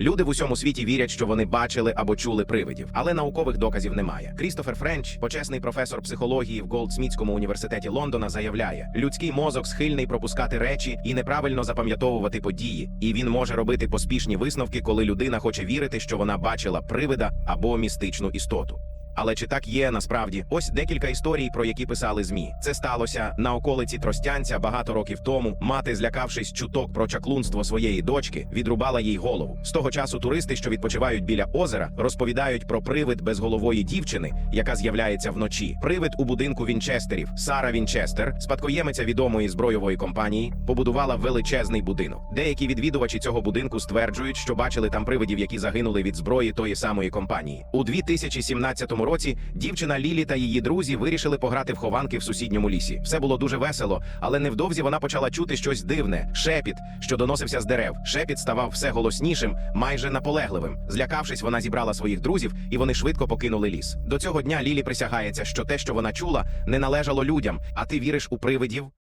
Люди в усьому світі вірять, що вони бачили або чули привидів, але наукових доказів немає. Крістофер Френч, почесний професор психології в Голдсмітському університеті Лондона, заявляє: людський мозок схильний пропускати речі і неправильно запам'ятовувати події, і він може робити поспішні висновки, коли людина хоче вірити, що вона бачила привида або містичну істоту. Але чи так є насправді? Ось декілька історій, про які писали змі. Це сталося на околиці Тростянця багато років тому. Мати, злякавшись чуток про чаклунство своєї дочки, відрубала їй голову. З того часу туристи, що відпочивають біля озера, розповідають про привид безголової дівчини, яка з'являється вночі. Привид у будинку Вінчестерів. Сара Вінчестер, спадкоємиця відомої збройової компанії, побудувала величезний будинок. Деякі відвідувачі цього будинку стверджують, що бачили там привидів, які загинули від зброї тої самої компанії. У 2017 році дівчина Лілі та її друзі вирішили пограти в хованки в сусідньому лісі. Все було дуже весело, але невдовзі вона почала чути щось дивне шепіт, що доносився з дерев. Шепіт ставав все голоснішим, майже наполегливим. Злякавшись, вона зібрала своїх друзів, і вони швидко покинули ліс. До цього дня Лілі присягається, що те, що вона чула, не належало людям. А ти віриш у привидів?